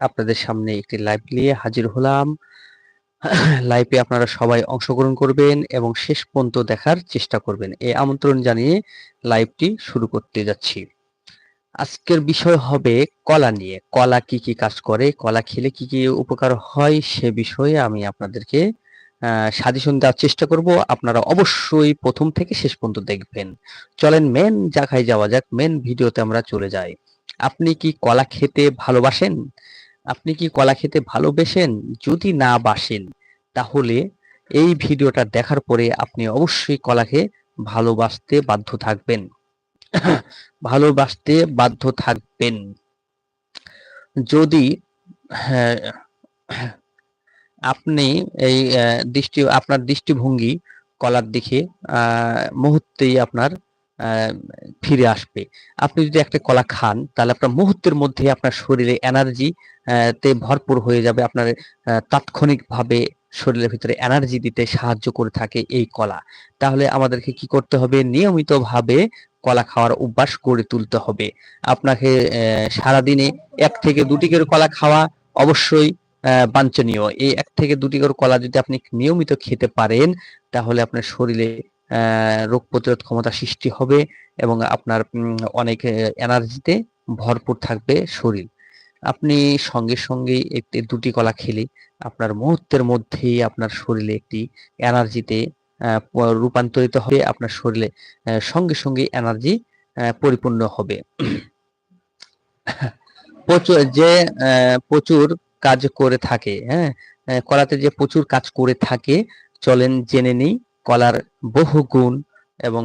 আপনাদের সামনে একটি লাইভ নিয়ে হাজির হলাম। লাইভে আপনারা সবাই অংশগ্রহণ করবেন এবং শেষ পর্যন্ত দেখার চেষ্টা করবেন। এই আমন্ত্রণ জানিয়ে লাইভটি শুরু করতে যাচ্ছি। আজকের বিষয় হবে কলা নিয়ে। কলা কি কি কাজ করে? কলা খেলে কি কি উপকার হয়? সে বিষয়ে আমি আপনাদেরকে সাজেশন দেওয়ার চেষ্টা করব। আপনারা অবশ্যই প্রথম থেকে শেষ পর্যন্ত দেখবেন। চলেন মেন জায়গায় যাওয়া যাক। মেন ভিডিওতে আমরা চলে যাই। আপনি কি কলা খেতে ভালোবাসেন? আপনি কি কলা খেতে ভালোবেসেন? যদি না বাসেন তাহলে এই ভিডিওটা দেখার পরে আপনি অবশ্যই কলাকে ভালোবাসতে বাধ্য থাকবেন। ভালোবাসতে বাধ্য থাকবেন। যদি হ্যাঁ, আপনি এই দৃষ্টি আপনার দৃষ্টিভঙ্গি কলার দিকে মুহূর্তেই আপনার ফিরে আসবে। আপনি যদি একটা কলা খান তাহলে আপনার মুহূর্তের মধ্যে আপনার শরীরে এনার্জি তে ভরপুর হয়ে যাবে, আপনার তাৎক্ষণিকভাবে শরীরের ভিতরে এনার্জি দিতে সাহায্য করে থাকে এই কলা। তাহলে আমাদেরকে কি করতে হবে? নিয়মিতভাবে কলা খাওয়ার অভ্যাস গড়ে তুলতে হবে। আপনাকে সারাদিনে এক থেকে দুটি করে কলা খাওয়া অবশ্যই বাঞ্ছনীয়। এই এক থেকে দুটি করে কলা যদি আপনি নিয়মিত খেতে পারেন, তাহলে আপনার শরীরে রোগ প্রতিরোধ ক্ষমতা সৃষ্টি হবে এবং আপনার অনেক এনার্জিতে ভরপুর থাকবে শরীর। আপনি সঙ্গে সঙ্গে একটি দুটি কলা খেলে আপনার মুহূর্তের মধ্যেই আপনার শরীরে একটি এনার্জিতে রূপান্তরিত হবে, আপনার শরীরে সঙ্গে সঙ্গে এনার্জি পরিপূর্ণ হবে। প্রচুর যে প্রচুর কাজ করে থাকে হ্যাঁ কলাতে যে প্রচুর কাজ করে থাকে, চলেন জেনে নিই কলার বহু গুণ এবং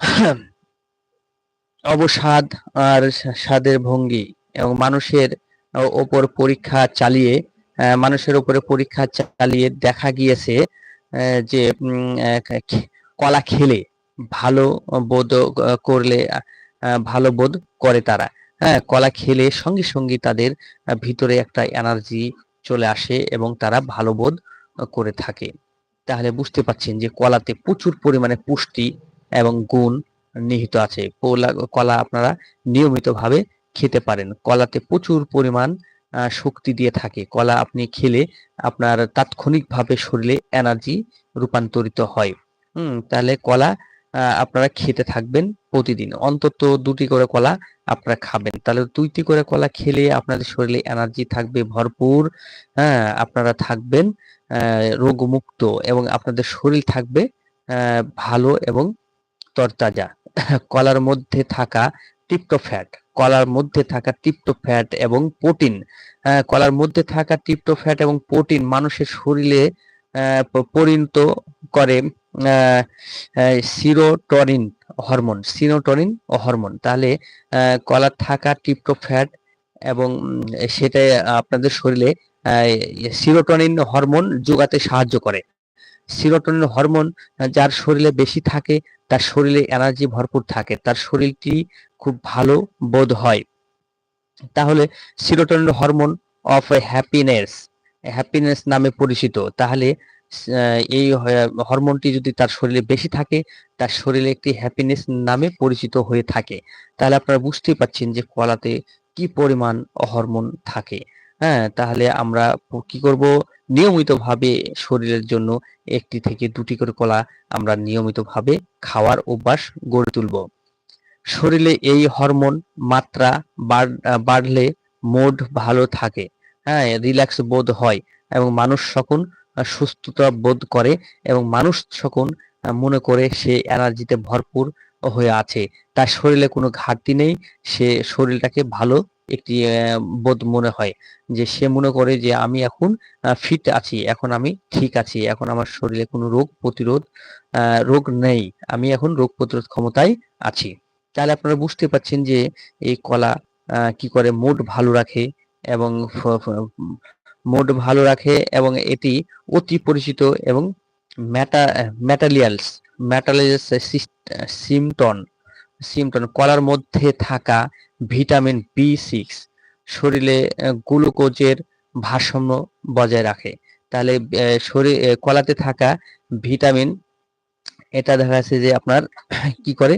অবসাদ আর স্বাদের ভঙ্গি। এবং মানুষের ওপর পরীক্ষা চালিয়ে মানুষের উপরে পরীক্ষা চালিয়ে দেখা গিয়েছে যে কলা খেলে ভালো বোধ করলে ভালো বোধ করে তারা। হ্যাঁ কলা খেলে সঙ্গে সঙ্গে তাদের ভিতরে একটা এনার্জি চলে আসে এবং তারা ভালো বোধ করে থাকে। তাহলে বুঝতে পাচ্ছেন যে কলাতে প্রচুর পরিমাণে পুষ্টি এবং গুণ নিহিত আছে। কলা আপনারা নিয়মিতভাবে খেতে পারেন। কলাতে প্রচুর পরিমাণ শক্তি দিয়ে থাকে। কলা আপনি খেলে আপনার তাৎক্ষণিকভাবে শরীরে এনার্জি রূপান্তরিত হয়। হুম, তাহলে কলা আপনারা খেতে থাকবেন প্রতিদিন। অন্তত দুটি করে কলা আপনারা খাবেন। তাহলে দুইটি করে কলা খেলে আপনাদের শরীরে এনার্জি থাকবে ভরপুর হ্যাঁ আপনারা থাকবেন রোগমুক্ত এবং আপনাদের শরীর থাকবে ভালো এবং তরতাজা। কলার মধ্যে থাকা টিপ্টোফ্যাট কলার মধ্যে থাকা টিপ্টোফ্যাট এবং প্রোটিন কলার মধ্যে থাকা টিপ্টোফ্যাট এবং প্রোটিন মানুষের শরীরে পরিণত করে সিরোটরিন হরমোন সিনোটরিন হরমোন তাহলে কলার থাকা টিপ্টোফ্যাট এবং সেটা আপনাদের শরীরে সিরোটনিন হরমোন যোগাতে সাহায্য করে। সিরোটনিন হরমোন যার শরীরে বেশি থাকে, তার শরীরে এনার্জি ভরপুর থাকে, তার শরীরটি খুব ভালো বোধ হয়। তাহলে serotonin hormone of happiness happiness নামে পরিচিত। তাহলে এই হরমোনটি যদি তার শরীরে বেশি থাকে, তার শরীরে একটি হ্যাপিনেস নামে পরিচিত হয়ে থাকে। তাহলে আপনারা বুঝতেই পাচ্ছেন যে কলাতে কি পরিমাণ হরমোন থাকে। হ্যাঁ তাহলে আমরা কি করব? নিয়মিতভাবে শরীরের জন্য একটি থেকে দুটি করে কলা আমরা নিয়মিতভাবে খাওয়ার অভ্যাস গড়ে তুলব। শরীরে এই হরমোন মাত্রা বাড়লে মোড ভালো থাকে হ্যাঁ রিল্যাক্স বোধ হয় এবং মানুষ সকল সুস্থতা বোধ করে এবং মানুষ সকল মনে করে সে এনার্জিতে ভরপুর হয়ে আছে। তার শরীরে কোনো ঘাটতি নেই, সে শরীরটাকে ভালো একটি বোধ মনে হয় যে সে মনে করে যে আমি এখন ফিট আছি, এখন আমি ঠিক আছি, এখন আমার শরীরে কোনো রোগ প্রতিরোধ রোগ নেই, আমি এখন রোগ প্রতিরোধ ক্ষমতায় আছি। তাহলে আপনারা বুঝতে পারছেন যে এই কলা কি করে মুড ভালো রাখে এবং মুড ভালো রাখে এবং এটি অতি পরিচিত এবং ম্যাটা, ম্যাটালিয়ালস ম্যাটালিয়ালস সিমটন সিমটন কলার মধ্যে থাকা ভিটামিন বি সিক্স শরীরে গ্লুকোজের ভারসাম্য বজায় রাখে। তাহলে শরীর কলাতে থাকা ভিটামিন এটা দেখা যাচ্ছে যে আপনার কি করে?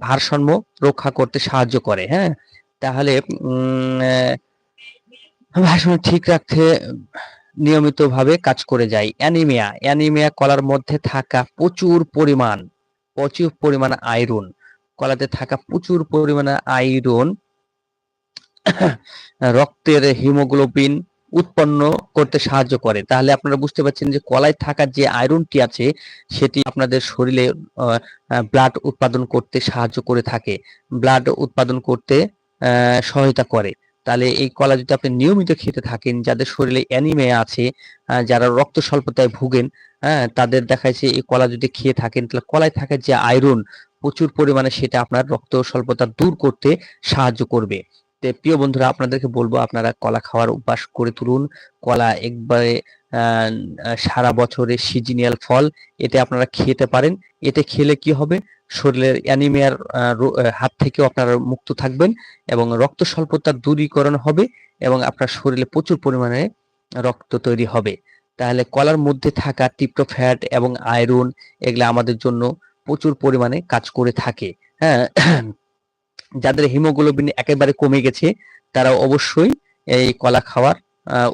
ভারসাম্য রক্ষা করতে সাহায্য করে হ্যাঁ? তাহলে ভারসাম্য ঠিক রাখতে নিয়মিতভাবে কাজ করে যায়। অ্যানিমিয়া অ্যানিমিয়া কলার মধ্যে থাকা প্রচুর পরিমাণ প্রচুর পরিমাণ আয়রন কলাতে থাকা প্রচুর পরিমাণে আয়রন, রক্তের হিমোগ্লোবিন উৎপন্ন করতে সাহায্য করে। তাহলে আপনারা বুঝতে পারছেন যে কলায় থাকা যে আয়রনটি আছে, সেটি আপনাদের শরীরে ব্লাড উৎপাদন করতে সাহায্য করে থাকে। ব্লাড উৎপাদন করতে সহায়তা করে। তাহলে এই কলা যদি আপনি নিয়মিত খেতে থাকেন, যাদের শরীরে অ্যানিমিয়া আছে যারা রক্ত স্বল্পতায় ভুগেন হ্যাঁ তাদের দেখাচ্ছে এই কলা যদি খেয়ে থাকেন, তাহলে কলায় থাকা যে আয়রন প্রচুর পরিমাণে সেটা আপনার রক্ত স্বল্পতা দূর করতে সাহায্য করবে। প্রিয় বন্ধুরা, আপনাদেরকে বলব, আপনারা কলা খাওয়ার অভ্যাস করে তুলুন। কলা একবারে সারা বছরের সিজিনিয়াল ফল, এতে আপনারা খেতে পারেন। এতে খেলে কি হবে? শরীরের অ্যানিমিয়ার হাত থেকেও আপনারা মুক্ত থাকবেন এবং রক্ত স্বল্পতার দূরীকরণ হবে এবং আপনার শরীরে প্রচুর পরিমাণে রক্ত তৈরি হবে। তাহলে কলার মধ্যে থাকা ফ্যাট এবং আয়রন এগুলা আমাদের জন্য প্রচুর পরিমাণে কাজ করে থাকে। হ্যাঁ যাদের হিমোগ্লোবিন একেবারে কমে গেছে তারা অবশ্যই এই কলা খাওয়ার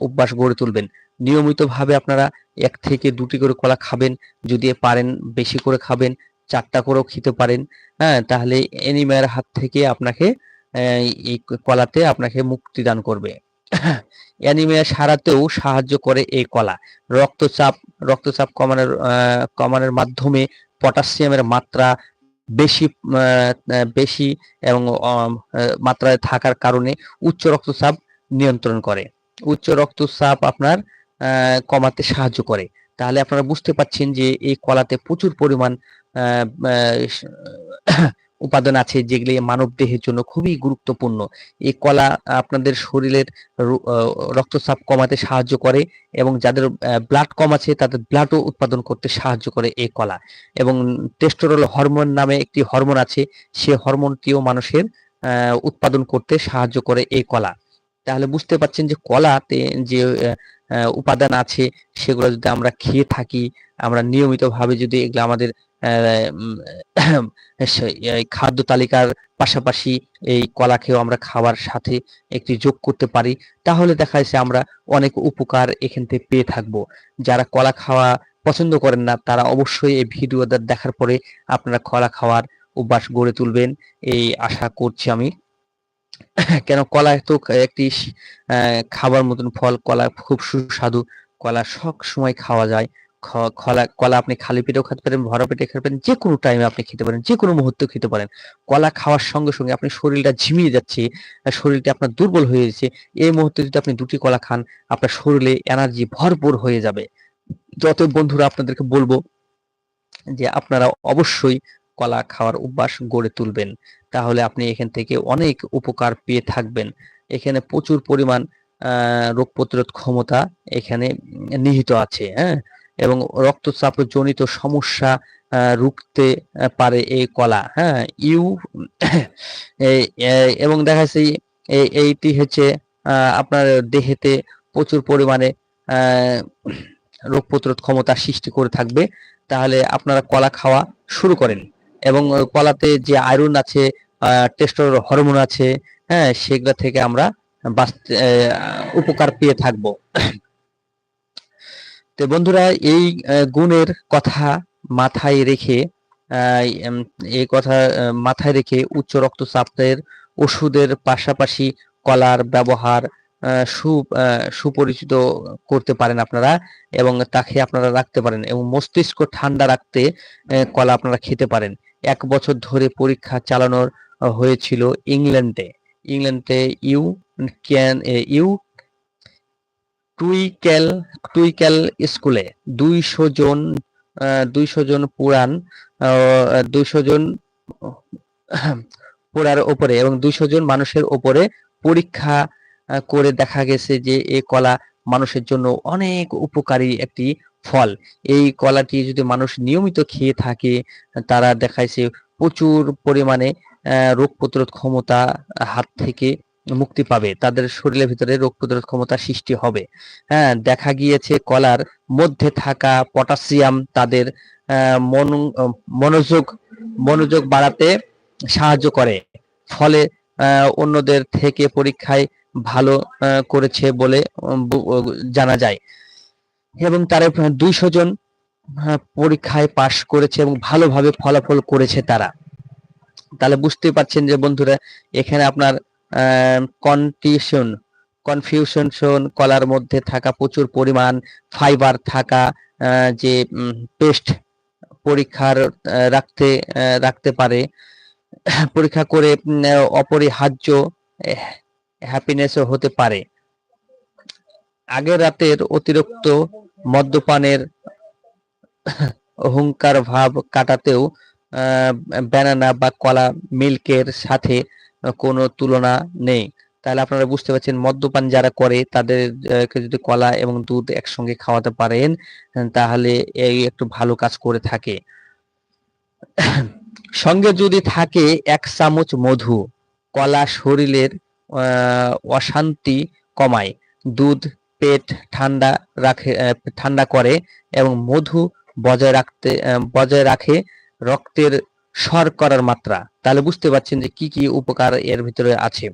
অভ্যাস গড়ে তুলবেন। নিয়মিতভাবে আপনারা এক থেকে দুটি করে কলা খাবেন, যদি পারেন বেশি করে খাবেন, চারটা করেও খেতে পারেন হ্যাঁ তাহলে এনিমিয়ার হাত থেকে আপনাকে এই কলাতে আপনাকে মুক্তি দান করবে। অ্যানিমিয়া সারাতেও সাহায্য করে এই কলা। রক্তচাপ রক্তচাপ কমানোর কমানোর মাধ্যমে পটাশিয়ামের মাত্রা বেশি বেশি এবং মাত্রায় থাকার কারণে উচ্চ রক্তচাপ নিয়ন্ত্রণ করে। উচ্চ রক্তচাপ আপনার কমাতে সাহায্য করে। তাহলে আপনারা বুঝতে পাচ্ছেন যে এই কলাতে প্রচুর পরিমাণ উপাদান আছে যেগুলি মানব দেহের জন্য খুবই গুরুত্বপূর্ণ। এই কলা আপনাদের শরীরের রক্তচাপ কমাতে সাহায্য করে এবং যাদের ব্লাড কম আছে তাদের ব্লাডও উৎপাদন করতে সাহায্য করে এই কলা। এবং টেস্টোরল হরমোন নামে একটি হরমোন আছে, সে হরমোনটিও মানুষের উৎপাদন করতে সাহায্য করে এই কলা। তাহলে বুঝতে পারছেন যে কলাতে যে উপাদান আছে সেগুলো যদি আমরা খেয়ে থাকি আমরা নিয়মিতভাবে যদি এগুলো আমাদের খাদ্য তালিকার পাশাপাশি এই কলা খেয়েও আমরা খাওয়ার সাথে একটি যোগ করতে পারি, তাহলে দেখা যাচ্ছে আমরা অনেক উপকার এখান থেকে পেয়ে থাকব। যারা কলা খাওয়া পছন্দ করেন না, তারা অবশ্যই এই ভিডিওটা দেখার পরে আপনারা কলা খাওয়ার অভ্যাস গড়ে তুলবেন, এই আশা করছি আমি। কেন কলা তো একটি খাবার মতন ফল, কলা খুব সুস্বাদু, কলা সব সময় খাওয়া যায়। কলা কলা আপনি খালি পেটেও খেতে পারেন, ভরা পেটে খেতে পারেন যে কোনো টাইমে আপনি খেতে পারেন যে কোনো মুহূর্তে খেতে পারেন। কলা খাওয়ার সঙ্গে সঙ্গে আপনি শরীরটা ঝিমিয়ে যাচ্ছে শরীরটা আপনার দুর্বল হয়ে যাচ্ছে, এই মুহূর্তে যদি আপনি দুটি কলা খান, আপনার শরীরে এনার্জি ভরপুর হয়ে যাবে। যত বন্ধুরা আপনাদেরকে বলব যে আপনারা অবশ্যই কলা খাওয়ার অভ্যাস গড়ে তুলবেন। তাহলে আপনি এখান থেকে অনেক উপকার পেয়ে থাকবেন। এখানে প্রচুর পরিমাণ রোগ প্রতিরোধ ক্ষমতা এখানে নিহিত আছে হ্যাঁ? এবং রক্তচাপ জনিত সমস্যা রুখতে পারে এই কলা হ্যাঁ? ইউ এবং দেখা যাচ্ছে এই- এইটি হচ্ছে আপনার দেহেতে প্রচুর পরিমাণে রোগ প্রতিরোধ ক্ষমতা সৃষ্টি করে থাকবে। তাহলে আপনারা কলা খাওয়া শুরু করেন এবং কলাতে যে আয়রন আছে টেস্টোর হরমোন আছে হ্যাঁ সেগুলা থেকে আমরা বাঁচতে উপকার পেয়ে থাকব। তো বন্ধুরা, এই গুণের কথা মাথায় রেখে এই কথা মাথায় রেখে উচ্চ রক্তচাপের ওষুধের পাশাপাশি কলার ব্যবহার সু সুপরিচিত করতে পারেন আপনারা এবং তাকে আপনারা রাখতে পারেন এবং মস্তিষ্ক ঠান্ডা রাখতে কলা আপনারা খেতে পারেন। এক বছর ধরে পরীক্ষা চালানোর হয়েছিল ইংল্যান্ডে। ইংল্যান্ডে you, can you twinkle twinkle স্কুলে। দুইশো জন দুইশো জন পুরান দুইশো জন পুরার ওপরে এবং দুইশো জন মানুষের ওপরে পরীক্ষা করে দেখা গেছে যে এই কলা মানুষের জন্য অনেক উপকারী একটি ফল। এই কলাটি যদি মানুষ নিয়মিত খেয়ে থাকে, তারা দেখাইছে প্রচুর পরিমাণে রোগ প্রতিরোধ ক্ষমতা হাত থেকে মুক্তি পাবে। তাদের শরীরের ভিতরে রোগ প্রতিরোধ ক্ষমতা সৃষ্টি হবে। হ্যাঁ দেখা গিয়েছে কলার মধ্যে থাকা পটাশিয়াম তাদের মনো- মনোযোগ মনোযোগ বাড়াতে সাহায্য করে। ফলে অন্যদের থেকে পরীক্ষায় ভালো করেছে বলে জানা যায়। এবং তারা দুইশো জন পরীক্ষায় পাশ করেছে এবং ভালোভাবে ফলাফল করেছে তারা। তাহলে বুঝতেই পারছেন যে বন্ধুরা, এখানে আপনার কনফিউশন কনফিউশন কলার মধ্যে থাকা প্রচুর পরিমাণ ফাইবার থাকা যে পেস্ট পরীক্ষার রাখতে রাখতে পারে। পরীক্ষা করে অপরিহার্য হ্যাপিনেসও হতে পারে। আগের রাতের অতিরিক্ত মদ্যপানের অহংকার ভাব কাটাতেও ব্যানানা বা কলা মিল্কের সাথে কোনো তুলনা নেই। তাহলে আপনারা বুঝতে পারছেন, মদ্যপান যারা করে তাদেরকে যদি কলা এবং দুধ একসঙ্গে খাওয়াতে পারেন তাহলে এই একটু ভালো কাজ করে থাকে। সঙ্গে যদি থাকে এক চামচ মধু, কলা শরীরের অশান্তি কমায়। দুধ পেট ঠান্ডা রাখে ঠান্ডা করে এবং মধু বজায় রাখতে বজায় রাখে রক্তের শর্করার মাত্রা। তাহলে বুঝতে পারছেন যে কি কি উপকার এর ভিতরে আছে।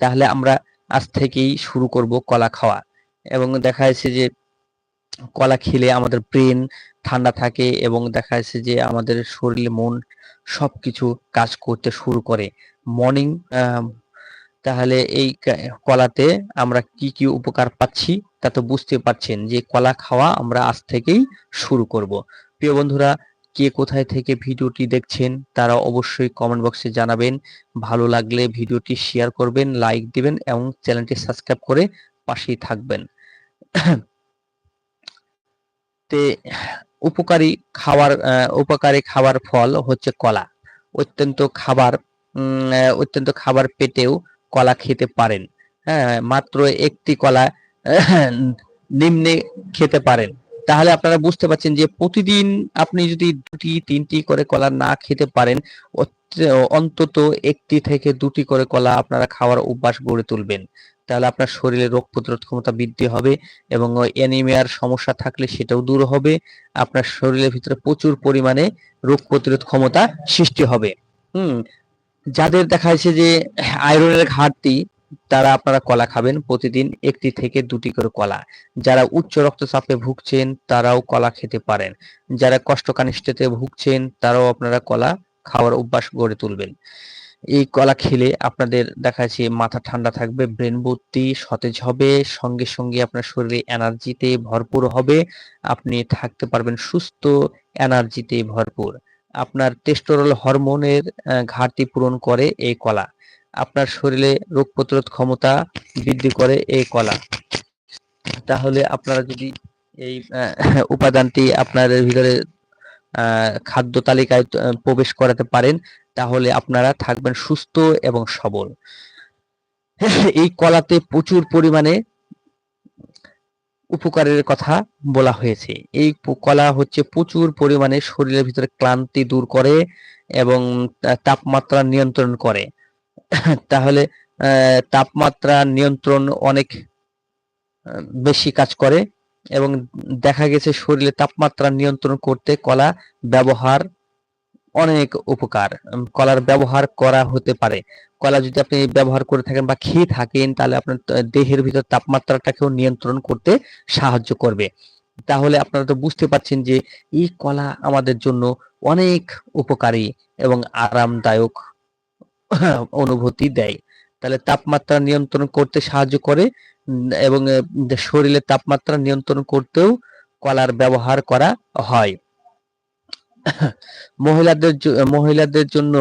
তাহলে আমরা আজ থেকেই শুরু করব কলা খাওয়া। এবং দেখা যাচ্ছে যে কলা খেলে আমাদের ব্রেন ঠান্ডা থাকে এবং দেখা যাচ্ছে যে আমাদের শরীর, মন সবকিছু কাজ করতে শুরু করে। মর্নিং তাহলে এই কলাতে আমরা কি কি উপকার পাচ্ছি তা তো বুঝতে পারছেন যে কলা খাওয়া আমরা আজ থেকেই শুরু করব। প্রিয় বন্ধুরা কে কোথায় থেকে ভিডিওটি দেখছেন তারা অবশ্যই কমেন্ট বক্সে জানাবেন। ভালো লাগলে ভিডিওটি শেয়ার করবেন লাইক দিবেন এবং চ্যানেলটি সাবস্ক্রাইব করে পাশেই থাকবেন। তে উপকারী খাবার উপকারী খাবার ফল হচ্ছে কলা। অত্যন্ত খাবার অত্যন্ত খাবার পেটেও কলা খেতে পারেন। হ্যাঁ মাত্র একটি কলা নিম্নে খেতে পারেন। তাহলে আপনারা বুঝতে পারছেন যে প্রতিদিন আপনি যদি দুটি, তিনটি করে কলা না খেতে পারেন অন্তত একটি থেকে দুটি করে কলা আপনারা খাওয়ার অভ্যাস গড়ে তুলবেন। তাহলে আপনার শরীরে রোগ প্রতিরোধ ক্ষমতা বৃদ্ধি হবে এবং অ্যানিমিয়ার সমস্যা থাকলে সেটাও দূর হবে। আপনার শরীরের ভিতরে প্রচুর পরিমাণে রোগ প্রতিরোধ ক্ষমতা সৃষ্টি হবে। হুম, যাদের দেখা যাচ্ছে যে আয়রনের ঘাটতি তারা আপনারা কলা খাবেন। প্রতিদিন একটি থেকে দুটি করে কলা। যারা উচ্চ রক্তচাপে ভুগছেন, তারাও কলা খেতে পারেন। যারা কষ্টকানিষ্ঠতে ভুগছেন, তারাও আপনারা কলা খাওয়ার অভ্যাস গড়ে তুলবেন। এই কলা খেলে আপনাদের দেখা যাচ্ছে মাথা ঠান্ডা থাকবে, ব্রেন বুদ্ধি সতেজ হবে, সঙ্গে সঙ্গে আপনার শরীরে এনার্জিতে ভরপুর হবে, আপনি থাকতে পারবেন সুস্থ, এনার্জিতে ভরপুর। আপনার টেস্টোরল হরমোনের ঘাটতি পূরণ করে এই কলা। আপনার শরীরে রোগ প্রতিরোধ ক্ষমতা বৃদ্ধি করে এই কলা। তাহলে আপনারা যদি এই উপাদানটি আপনার ভিতরে খাদ্য তালিকায় প্রবেশ করাতে পারেন, তাহলে আপনারা থাকবেন সুস্থ এবং সবল। এই কলাতে প্রচুর পরিমাণে উপকারের কথা বলা হয়েছে। এই কলা হচ্ছে প্রচুর পরিমাণে শরীরের ভিতরে ক্লান্তি দূর করে এবং তাপমাত্রা নিয়ন্ত্রণ করে। তাহলে তাপমাত্রা নিয়ন্ত্রণ অনেক বেশি কাজ করে এবং দেখা গেছে শরীরে তাপমাত্রা নিয়ন্ত্রণ করতে কলা ব্যবহার অনেক উপকার। কলার ব্যবহার করা হতে পারে। কলা যদি আপনি ব্যবহার করে থাকেন বা খেয়ে থাকেন, তাহলে আপনার দেহের ভিতর তাপমাত্রাটাকেও নিয়ন্ত্রণ করতে সাহায্য করবে। তাহলে আপনারা তো বুঝতে পারছেন যে, এই কলা আমাদের জন্য অনেক উপকারী এবং আরামদায়ক অনুভূতি দেয়। তাহলে তাপমাত্রা নিয়ন্ত্রণ করতে সাহায্য করে এবং আহ, শরীরের তাপমাত্রা নিয়ন্ত্রণ করতেও কলার ব্যবহার করা হয়। মহিলাদের মহিলাদের জন্য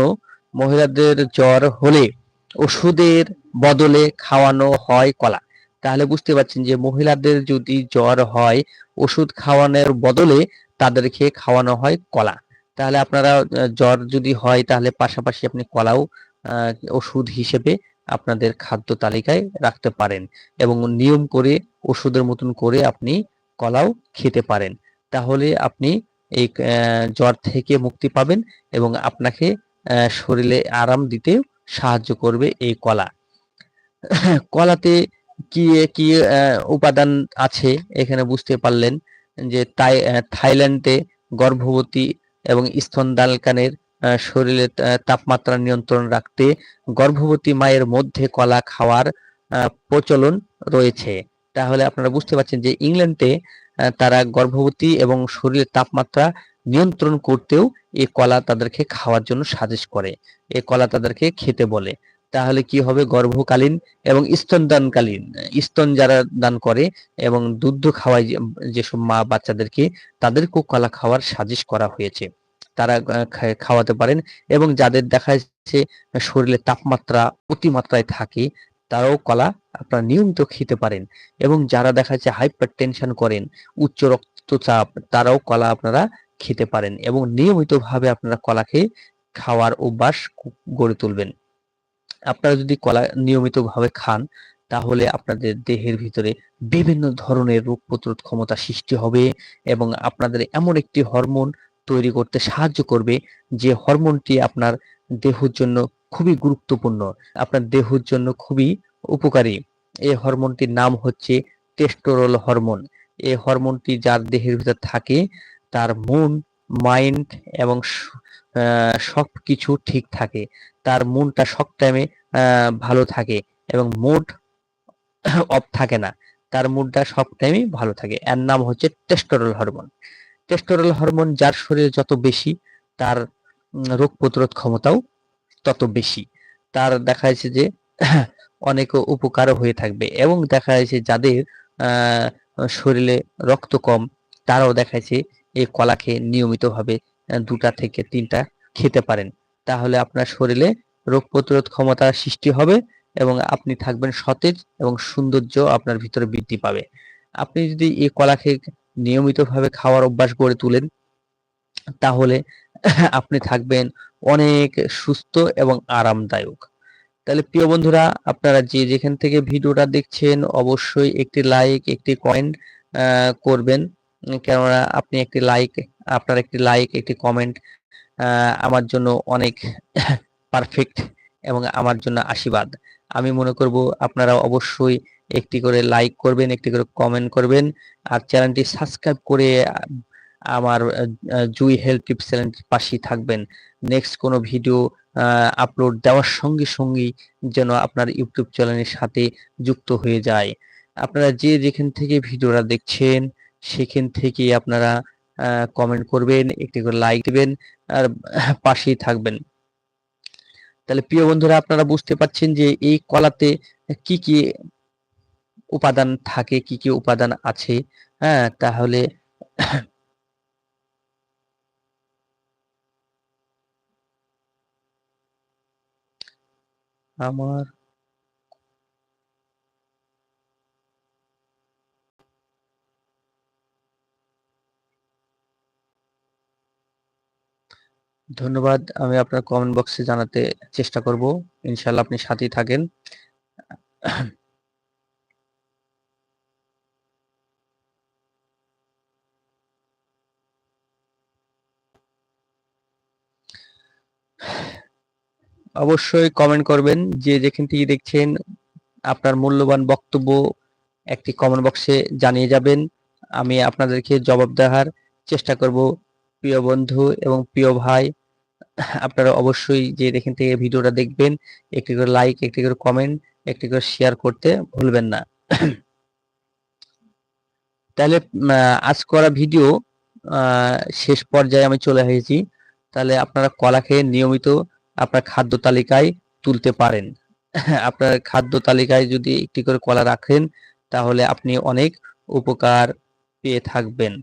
মহিলাদের জ্বর হলে ওষুধের বদলে খাওয়ানো হয় কলা। তাহলে বুঝতে পারছেন যে মহিলাদের যদি জ্বর হয় ওষুধ খাওয়ানোর বদলে তাদেরকে খাওয়ানো হয় কলা। তাহলে আপনারা জ্বর যদি হয় তাহলে পাশাপাশি আপনি কলাও ওষুধ হিসেবে আপনাদের খাদ্য তালিকায় রাখতে পারেন এবং নিয়ম করে ওষুধের মতন করে আপনি কলাও খেতে পারেন। তাহলে আপনি এই জ্বর থেকে মুক্তি পাবেন এবং আপনাকে শরীরে আরাম দিতে সাহায্য করবে এই কলা। কলাতে কি কি উপাদান আছে? এখানে বুঝতে পারলেন যে তাই থাইল্যান্ডে গর্ভবতী এবং স্তনদানকানের আহ, শরীরে তাপমাত্রা নিয়ন্ত্রণ রাখতে গর্ভবতী মায়ের মধ্যে কলা খাওয়ার প্রচলন রয়েছে। তাহলে আপনারা বুঝতে পারছেন যে ইংল্যান্ডে তারা গর্ভবতী এবং শরীরের তাপমাত্রা নিয়ন্ত্রণ করতেও এই কলা তাদেরকে খাওয়ার জন্য সাজেশ করে। এই কলা তাদেরকে খেতে বলে। তাহলে কি হবে? গর্ভকালীন এবং স্তনদানকালীন। স্তন যারা দান করে এবং দুধ খাওয়ায় যেসব মা বাচ্চাদেরকে তাদেরকেও কলা খাওয়ার সাজেস্ট করা হয়েছে। তারা খাওয়াতে পারেন এবং যাদের দেখা যাচ্ছে শরীরে তাপমাত্রা অতিমাত্রায় থাকে, তারাও কলা আপনারা নিয়মিত খেতে পারেন এবং যারা দেখা যাচ্ছে হাইপার টেনশন করেন, উচ্চ রক্তচাপ, তারাও কলা আপনারা খেতে পারেন এবং নিয়মিতভাবে আপনারা কলা খেয়ে খাওয়ার অভ্যাস গড়ে তুলবেন। আপনারা যদি কলা নিয়মিতভাবে খান, তাহলে আপনাদের দেহের ভিতরে বিভিন্ন ধরনের রোগ প্রতিরোধ ক্ষমতা সৃষ্টি হবে এবং আপনাদের এমন একটি হরমোন তৈরি করতে সাহায্য করবে যে হরমোনটি আপনার দেহের জন্য খুবই গুরুত্বপূর্ণ। আপনার দেহের জন্য খুবই উপকারী। এই হরমোনটির নাম হচ্ছে টেস্টোরল হরমোন এই হরমোনটি যার দেহের ভিতর থাকে, তার মন মাইন্ড এবং সব কিছু ঠিক থাকে। তার মনটা সব টাইমে ভালো থাকে এবং মুড অফ থাকে না। তার মুডটা সব টাইমে ভালো থাকে। এর নাম হচ্ছে টেস্টোরল হরমোন টেস্টোরল হরমোন যার শরীরে যত বেশি, তার রোগ প্রতিরোধ ক্ষমতাও তত বেশি। তার দেখা যাচ্ছে যে, অনেক উপকারও হয়ে থাকবে এবং দেখা যাচ্ছে যাদের শরীরে রক্ত কম, তারাও দেখা যাচ্ছে এই কলাকে নিয়মিতভাবে দুটা থেকে তিনটা খেতে পারেন। তাহলে আপনার শরীরে রোগ প্রতিরোধ ক্ষমতা সৃষ্টি হবে এবং আপনি থাকবেন সতেজ এবং সৌন্দর্য আপনার ভিতরে বৃদ্ধি পাবে। আপনি যদি এই কলা খেয়ে নিয়মিতভাবে খাওয়ার অভ্যাস গড়ে তুলেন, তাহলে আপনি থাকবেন অনেক সুস্থ এবং আরামদায়ক। তাহলে প্রিয় বন্ধুরা, আপনারা যে যেখান থেকে ভিডিওটা দেখছেন, অবশ্যই একটি লাইক, একটি কমেন্ট করবেন। কেননা আপনি একটি লাইক, আপনার একটি লাইক, একটি কমেন্ট আমার জন্য অনেক পারফেক্ট এবং আমার জন্য আশীর্বাদ। আমি মনে করব আপনারা অবশ্যই একটি করে লাইক করবেন, একটি করে কমেন্ট করবেন আর চ্যানেলটি সাবস্ক্রাইব করে আমার জুই হেলথ টিপস চ্যানেলটির পাশেই থাকবেন। নেক্সট কোনো ভিডিও আপলোড দেওয়ার সঙ্গে সঙ্গেই যেন আপনার ইউটিউব চ্যানেলের সাথে যুক্ত হয়ে যায়। আপনারা যে যেখান থেকে ভিডিওটা দেখছেন, সেখান থেকে আপনারা কমেন্ট করবেন, একটি করে লাইক দিবেন আর পাশেই থাকবেন। তাহলে প্রিয় বন্ধুরা, আপনারা বুঝতে পারছেন যে এই কলাতে কি কি উপাদান থাকে, কি কি উপাদান আছে? হ্যাঁ তাহলে আমার ধন্যবাদ। আমি আপনার কমেন্ট বক্সে জানাতে চেষ্টা করব। ইনশাল্লাহ আপনি সাথেই থাকেন। অবশ্যই কমেন্ট করবেন। যে যেখান থেকে দেখছেন, আপনার মূল্যবান বক্তব্য একটি কমেন্ট বক্সে জানিয়ে যাবেন। আমি আপনাদেরকে জবাব দেওয়ার চেষ্টা করব। প্রিয় বন্ধু এবং প্রিয় ভাই, আপনারা অবশ্যই যে এখান থেকে ভিডিওটা দেখবেন, একটি করে লাইক একটি করে কমেন্ট একটি করে শেয়ার করতে ভুলবেন না। তাহলে আজ করা ভিডিও শেষ পর্যায়ে আমি চলে এসেছি। তাহলে আপনারা কলা খেয়ে নিয়মিত আপনার খাদ্য তালিকায় তুলতে পারেন। আপনার খাদ্য তালিকায় যদি একটি করে কলা রাখেন, তাহলে আপনি অনেক উপকার পেয়ে থাকবেন।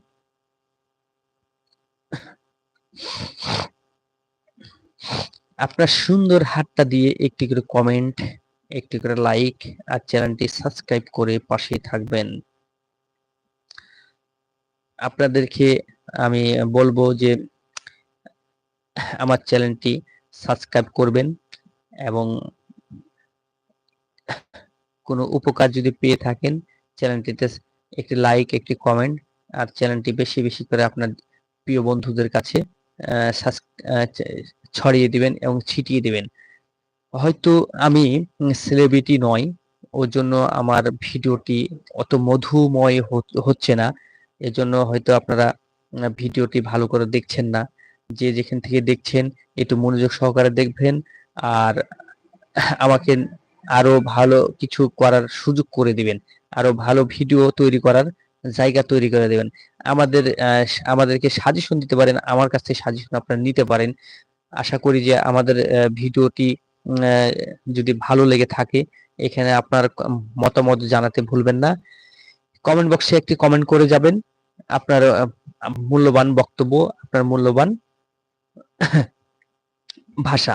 আপনার সুন্দর হাতটা দিয়ে একটি করে কমেন্ট একটি করে লাইক আর চ্যানেলটি সাবস্ক্রাইব করে পাশে থাকবেন। আপনাদেরকে আমি বলব যে, আমার চ্যানেলটি সাবস্ক্রাইব করবেন এবং কোনো উপকার যদি পেয়ে থাকেন চ্যানেলটিতে একটি লাইক একটি কমেন্ট আর চ্যানেলটি বেশি বেশি করে আপনার প্রিয় বন্ধুদের কাছে ছড়িয়ে দিবেন এবং ছিটিয়ে দিবেন। হয়তো আমি সেলিব্রিটি নই ওর জন্য আমার ভিডিওটি অত মধুময় হচ্ছে না। এজন্য হয়তো আপনারা ভিডিওটি ভালো করে দেখছেন না। যে যেখান থেকে দেখছেন, একটু মনোযোগ সহকারে দেখবেন আর আমাকে আরও ভালো কিছু করার সুযোগ করে দিবেন। আরও ভালো ভিডিও তৈরি করার জায়গা তৈরি করে দেবেন। আমাদের আমাদেরকে সাজেশন দিতে পারেন, আমার কাছ থেকে সাজেশন আপনারা নিতে পারেন। আশা করি যে আমাদের ভিডিওটি যদি ভালো লেগে থাকে, এখানে আপনার মতামত জানাতে ভুলবেন না। কমেন্ট বক্সে একটি কমেন্ট করে যাবেন। আপনার মূল্যবান বক্তব্য, আপনার মূল্যবান ভাষা।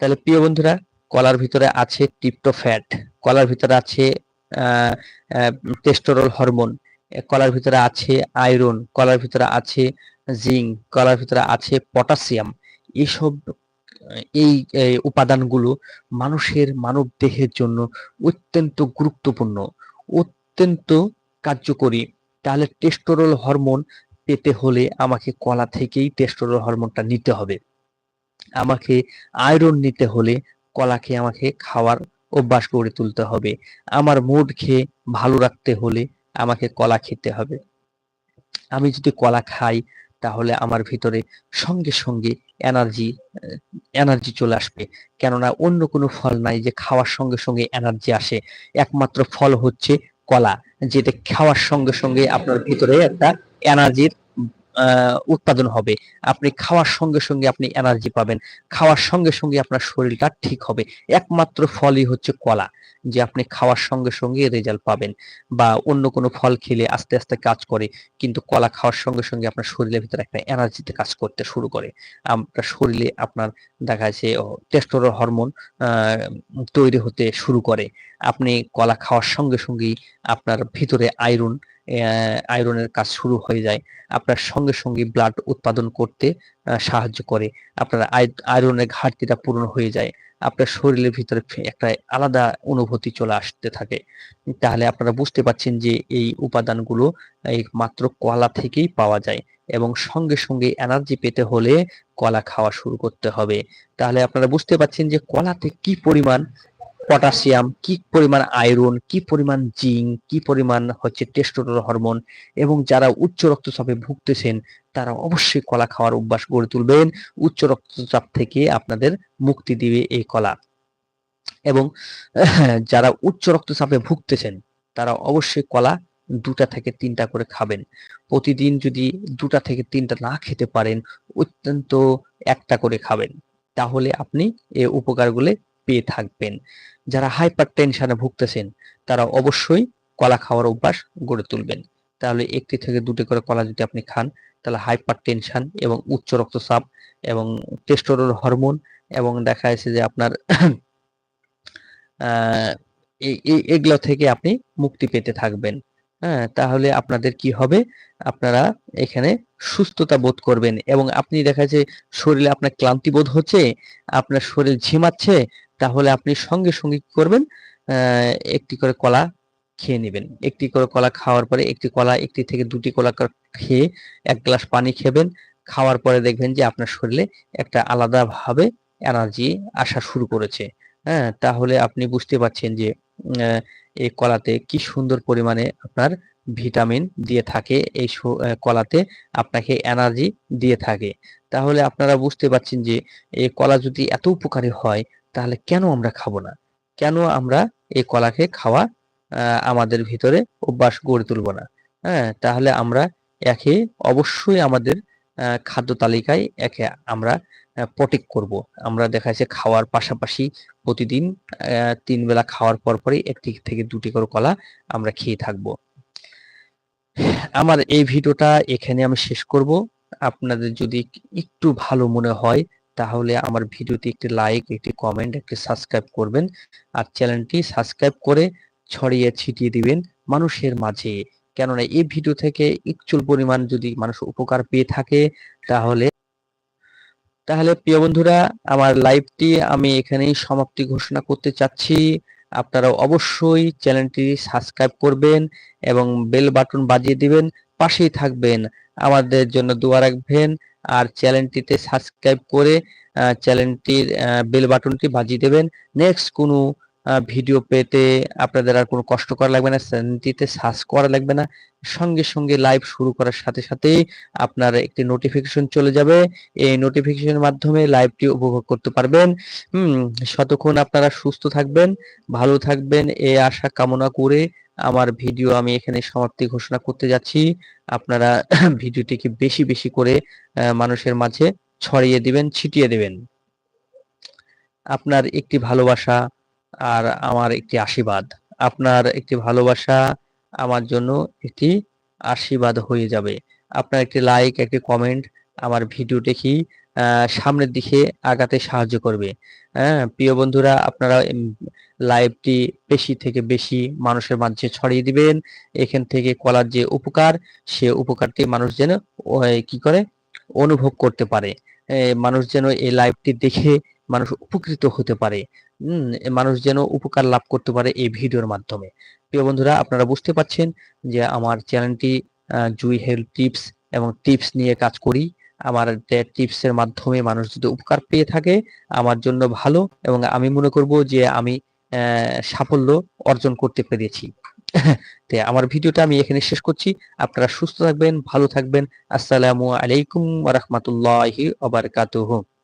তাহলে প্রিয় বন্ধুরা, কলার ভিতরে আছে টিপটো ফ্যাট কলার ভিতরে আছে টেস্টোরল হরমোন কলার ভিতরে আছে আয়রন কলার ভিতরে আছে জিঙ্ক কলার ভিতরে আছে পটাশিয়াম এইসব এই এই উপাদানগুলো মানুষের মানব দেহের জন্য অত্যন্ত গুরুত্বপূর্ণ, অত্যন্ত কার্যকরী। তাহলে টেস্টোরল হরমোন পেতে হলে আমাকে কলা থেকেই টেস্টোরল হরমোনটা নিতে হবে। আমাকে আয়রন নিতে হলে কলাকে আমাকে খাওয়ার অভ্যাস গড়ে তুলতে হবে। আমার মুড খেয়ে ভালো রাখতে হলে আমাকে কলা খেতে হবে। আমি যদি কলা খাই, তাহলে আমার ভিতরে সঙ্গে সঙ্গে এনার্জি এনার্জি চলে আসবে। কেননা অন্য কোনো ফল নাই যে খাওয়ার সঙ্গে সঙ্গে এনার্জি আসে। একমাত্র ফল হচ্ছে কলা, যেটা খাওয়ার সঙ্গে সঙ্গে আপনার ভিতরে একটা এনার্জির উৎপাদন হবে। আপনি খাওয়ার সঙ্গে সঙ্গে আপনি এনার্জি পাবেন। খাওয়ার সঙ্গে সঙ্গে আপনার শরীরটা ঠিক হবে। একমাত্র ফলই হচ্ছে কলা, যে আপনি খাওয়ার সঙ্গে সঙ্গে রেজাল্ট পাবেন বা অন্য কোনো ফল খেলে আস্তে আস্তে কাজ করে, কিন্তু কলা খাওয়ার সঙ্গে সঙ্গে আপনার শরীরের ভিতরে একটা এনার্জিতে কাজ করতে শুরু করে। আপনার শরীরে আপনার দেখা যাচ্ছে টেস্টোরল হরমোন তৈরি হতে শুরু করে। আপনি কলা খাওয়ার সঙ্গে সঙ্গেই আপনার ভিতরে আয়রন আয়রনের কাজ শুরু হয়ে যায়। আপনার সঙ্গে সঙ্গে ব্লাড উৎপাদন করতে সাহায্য করে। আপনার আয়- আয়রনের ঘাটতিটা পূরণ হয়ে যায়। আপনার শরীরের ভিতরে একটা আলাদা অনুভূতি চলে আসতে থাকে। তাহলে আপনারা বুঝতে পারছেন যে এই উপাদানগুলো এই মাত্র কলা থেকেই পাওয়া যায় এবং সঙ্গে সঙ্গে এনার্জি পেতে হলে কলা খাওয়া শুরু করতে হবে। তাহলে আপনারা বুঝতে পারছেন যে কলাতে কি পরিমাণ পটাশিয়াম, কি পরিমাণ আয়রন, কি পরিমাণ জিঙ্ক, কি পরিমাণ হচ্ছে টেস্টোরল হরমোন এবং যারা উচ্চ রক্তচাপে ভুগতেছেন, তারা অবশ্যই কলা খাওয়ার অভ্যাস গড়ে তুলবেন। উচ্চ রক্তচাপ থেকে আপনাদের মুক্তি দিবে এই কলা। এবং যারা উচ্চ রক্তচাপে ভুগতেছেন, তারা অবশ্যই কলা দুটা থেকে তিনটা করে খাবেন। প্রতিদিন যদি দুটা থেকে তিনটা না খেতে পারেন, অত্যন্ত একটা করে খাবেন। তাহলে আপনি এই উপকারগুলো পেয়ে থাকবেন। যারা হাইপার টেনশনে ভুগতেছেন, তারা অবশ্যই কলা খাওয়ার অভ্যাস গড়ে তুলবেন। তাহলে একটি থেকে দুটি করে কলা যদি আপনি খান, তাহলে হাইপার টেনশন এবং উচ্চ রক্তচাপ এবং টেস্টোরল হরমোন এবং দেখা যাচ্ছে যে আপনার এগুলো থেকে আপনি মুক্তি পেতে থাকবেন। হ্যাঁ তাহলে আপনাদের কি হবে? আপনারা এখানে সুস্থতা বোধ করবেন এবং আপনি দেখা যায় শরীরে আপনার ক্লান্তি বোধ হচ্ছে, আপনার শরীর ঝিমাচ্ছে তাহলে আপনি সঙ্গে সঙ্গে কি করবেন? একটি করে কলা খেয়ে নেবেন। একটি করে কলা খাওয়ার পরে একটি কলা, একটি থেকে দুটি কলা খেয়ে এক গ্লাস পানি খেবেন। খাওয়ার পরে দেখবেন যে আপনার শরীরে একটা আলাদা ভাবে এনার্জি আসা শুরু করেছে। হ্যাঁ তাহলে আপনি বুঝতে পারছেন যে এই কলাতে কি সুন্দর পরিমাণে আপনার ভিটামিন দিয়ে থাকে, এই কলাতে আপনাকে এনার্জি দিয়ে থাকে। তাহলে আপনারা বুঝতে পারছেন যে, এই কলা যদি এত উপকারী হয় তাহলে কেন আমরা খাব না? কেন আমরা এই কলাকে খাওয়া আমাদের ভিতরে অভ্যাস গড়ে তুলবো না? হ্যাঁ তাহলে আমরা একে অবশ্যই আমাদের খাদ্য তালিকায় একে আমরা প্রোটেক্ট করব। আমরা দেখা যাচ্ছে খাওয়ার পাশাপাশি প্রতিদিন তিন বেলা খাওয়ার পর পরই একটি থেকে দুটি করে কলা আমরা খেয়ে থাকব। আমার এই ভিডিওটা এখানে আমি শেষ করব। আপনাদের যদি একটু ভালো মনে হয় তাহলে আমার ভিডিওতে একটি লাইক একটি কমেন্ট একটি সাবস্ক্রাইব করবেন আর চ্যানেলটি সাবস্ক্রাইব করে ছড়িয়ে ছিটিয়ে দিবেন মানুষের মাঝে। কেননা এই ভিডিও থেকে একচুল পরিমাণ যদি মানুষ উপকার পেয়ে থাকে তাহলে তাহলে প্রিয় বন্ধুরা, আমার লাইভটি আমি এখানেই সমাপ্তি ঘোষণা করতে চাচ্ছি। আপনারা অবশ্যই চ্যানেলটি সাবস্ক্রাইব করবেন এবং বেল বাটন বাজিয়ে দিবেন, পাশেই থাকবেন। আমাদের জন্য দোয়া রাখবেন। আর চ্যানেলটিতে সাবস্ক্রাইব করে চ্যানেলটির বেল বাটনটি বাজিয়ে দেবেন। নেক্সট কোনো ভিডিও পেতে আপনাদের আর কোনো কষ্ট করা লাগবে না, চ্যানেলটিতে সার্চ করা লাগবে না। সঙ্গে সঙ্গে লাইভ শুরু করার সাথে সাথেই আপনার একটি নোটিফিকেশন চলে যাবে। এই নোটিফিকেশনের মাধ্যমে লাইভটি উপভোগ করতে পারবেন। হুম ততক্ষণ আপনারা সুস্থ থাকবেন, ভালো থাকবেন। এ আশা কামনা করে আমার ভিডিও আমি এখানে সমাপ্তি ঘোষণা করতে যাচ্ছি। আপনারা ভিডিওটিকে বেশি বেশি করে মানুষের মাঝে ছড়িয়ে দিবেন ছিটিয়ে দিবেন। আপনার একটি ভালোবাসা আর আমার একটি আশীর্বাদ। আপনার একটি ভালোবাসা আমার জন্য একটি আশীর্বাদ হয়ে যাবে। আপনার একটি লাইক একটি কমেন্ট আমার ভিডিও আহ, সামনের দিকে আগাতে সাহায্য করবে। হ্যাঁ প্রিয় বন্ধুরা, আপনারা লাইভটি বেশি থেকে বেশি মানুষের মাঝে ছড়িয়ে দিবেন। এখান থেকে কলার যে উপকার, সে উপকারটি মানুষ যেন কি করে? অনুভব করতে পারে। মানুষ যেন এই লাইভটি দেখে মানুষ উপকৃত হতে পারে। হম মানুষ যেন উপকার লাভ করতে পারে এই ভিডিওর মাধ্যমে। প্রিয় বন্ধুরা, আপনারা বুঝতে পারছেন যে আমার চ্যানেলটি জুই হেলথ টিপস এবং টিপস নিয়ে কাজ করি। আমার টিপস এর মাধ্যমে মানুষ যদি উপকার পেয়ে থাকে আমার জন্য ভালো এবং আমি মনে করব যে আমি সাফল্য অর্জন করতে পেরেছি। তো আমার ভিডিওটা আমি এখানে শেষ করছি। আপনারা সুস্থ থাকবেন, ভালো থাকবেন। আসসালামু আলাইকুম রহমতুল্লাহ রাহমাতুল্লাহি ওয়া বারাকাতুহু।